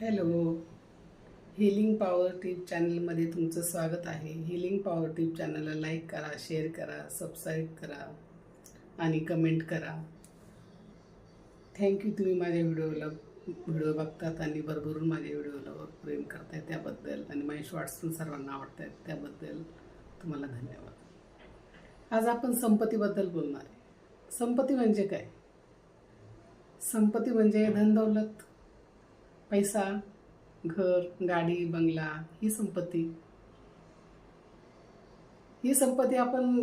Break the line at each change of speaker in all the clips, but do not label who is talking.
Hello. Healing power tip चॅनलमध्ये तुमचं स्वागत आहे. हिलिंग पॉवर टिप चॅनलला लाईक करा शेअर करा सबस्क्राईब करा आणि कमेंट करा. थँक्यू तुम्ही माझ्या व्हिडिओला व्हिडिओ बघतात आणि भरभरून माझ्या व्हिडिओला प्रेम करताय त्याबद्दल आणि माझे शॉर्ट्स पण सर्वांना आवडत आहेत त्याबद्दल तुम्हाला धन्यवाद. आज आपण संपत्तीबद्दल बोलणार आहे. संपत्ती म्हणजे काय? संपत्ती म्हणजे धनदौलत पैसा घर गाडी बंगला ही संपत्ती. ही संपत्ती आपण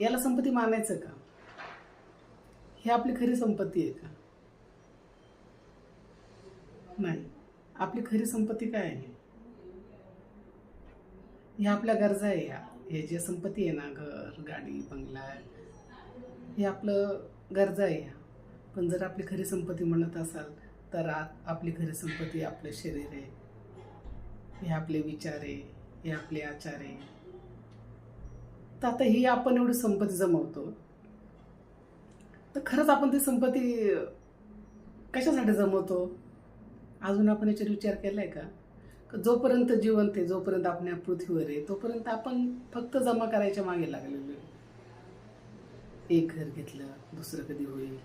याला संपत्ती मानायचं का? ही आपली खरी संपत्ती आहे का? नाही. आपली खरी संपत्ती काय आहे? ह्या आपल्या गरजा आहे ह्या हे जे संपत्ती आहे ना घर गाडी बंगला हे आपलं गरजा आहे ह्या पण जर आपली खरी संपत्ती म्हणत असाल तर आपली घर संपत्ती आपलं शरीर आहे. हे आपले विचार आहे हे आपले आचार आहे. तर आता ही आपण एवढी संपत्ती जमवतो. तर खरंच आपण ती संपत्ती कशासाठी जमवतो? अजून आपण याच्यावर विचार केला आहे का जोपर्यंत जिवंत आहे जोपर्यंत आपण या पृथ्वीवर आहे तोपर्यंत आपण फक्त जमा करायच्या मागे लागलेलो एक घर घेतलं दुसरं कधी होईल?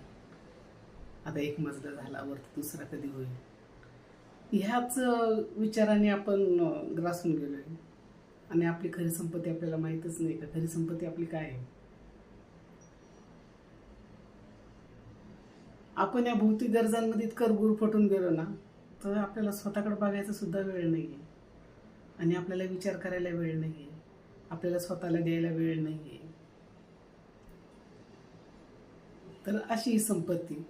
आता एक मजला झाला वरती दुसरा कधी होईल? ह्याच विचाराने आपण ग्रासून गेलोय. आणि आपली खरी संपत्ती आपल्याला माहीतच नाही का? खरी संपत्ती आपली काय आहे? आपण या भौतिक गरजांमध्ये इतकं गुरफटून गेलो ना तर आपल्याला स्वतःकडे बघायचा सुद्धा वेळ नाही आहे आणि आपल्याला विचार करायला वेळ नाही आहे आपल्याला स्वतःला द्यायला वेळ नाही आहे तर अशी ही संपत्ती.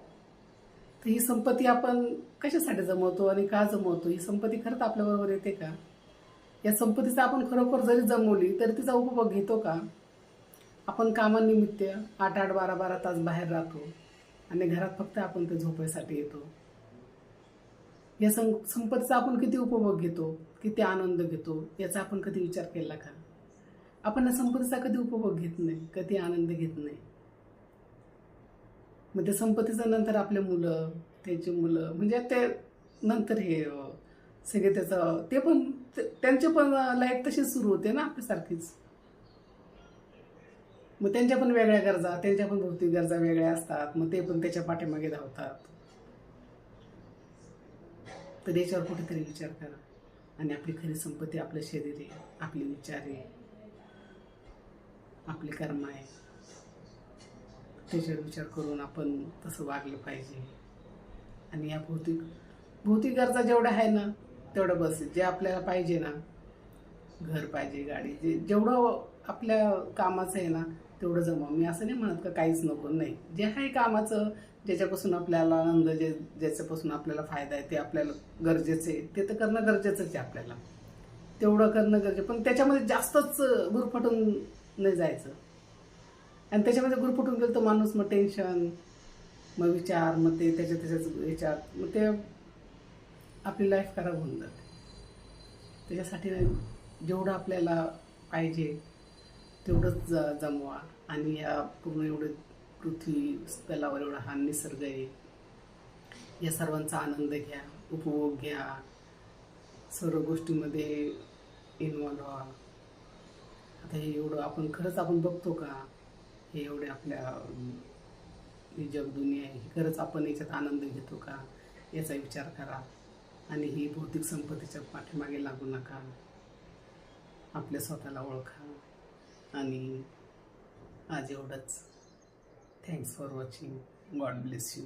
तर ही संपत्ती आपण कशासाठी जमवतो आणि का जमवतो? ही संपत्ती खरंच आपल्याबरोबर येते का? या संपत्तीचा आपण खरोखर जरी जमवली तरी तिचा उपभोग घेतो का? आपण कामानिमित्त आठ आठ बारा बारा तास बाहेर राहतो आणि घरात फक्त आपण ते झोपायसाठी येतो. या सं संपत्तीचा आपण किती उपभोग घेतो किती आनंद घेतो याचा आपण कधी विचार केला का? आपण या संपत्तीचा कधी उपभोग घेत नाही कधी आनंद घेत नाही. मग त्या संपत्तीचं नंतर आपले मुलं त्यांची मुलं म्हणजे ते नंतर हे सगळे त्याचं ते पण त्यांचे पण लाईफ तशीच सुरू होते ना आपल्यासारखीच. मग त्यांच्या पण वेगळ्या गरजा त्यांच्या पण भौतिक गरजा वेगळ्या असतात. मग ते पण त्याच्या पाठीमागे धावतात. तर याच्यावर कुठेतरी विचार करा. आणि आपली खरी संपत्ती आपलं शरीर आहे आपले विचार आहे आपले कर्म आहे. त्याच्यावर विचार करून आपण तसं वागलं पाहिजे. आणि या भौतिक भौतिक गरजा जेवढ्या आहे ना तेवढं बस. जे आपल्याला पाहिजे ना घर पाहिजे गाडी जे जेवढं आपल्या कामाचं आहे ना तेवढं जमा. मी असं नाही म्हणत का काहीच नको नाही. जे आहे कामाचं ज्याच्यापासून आपल्याला आनंद जे ज्याच्यापासून आपल्याला फायदा आहे ते आपल्याला गरजेचं आहे ते तर करणं गरजेचंच आहे आपल्याला. तेवढं करणं गरजेचं पण त्याच्यामध्ये जास्तच गुरफटून नाही जायचं. आणि त्याच्यामध्ये गुरफुटून गेलो तर माणूस मग टेन्शन मग विचार मग ते त्याच्या त्याच्याच ह्याच्यात मग ते आपली लाईफ खराब होऊन जाते. त्याच्यासाठी जेवढं आपल्याला पाहिजे तेवढंच ज जमवा. आणि या पूर्ण एवढे पृथ्वी स्थलावर एवढा हा निसर्ग आहे. या सर्वांचा आनंद घ्या उपभोग घ्या. सर्व गोष्टीमध्ये इन्वॉल्व्ह व्हा. आता हे एवढं आपण खरंच आपण बघतो का? हे एवढे आपल्या जगदुनिया ही आहे. खरंच आपण याच्यात आनंद घेतो का? याचा विचार करा. आणि ही भौतिक संपत्तीच्या पाठीमागे लागू नका. आपल्या स्वतःला ओळखा. आणि आज एवढंच. Thanks for watching God bless you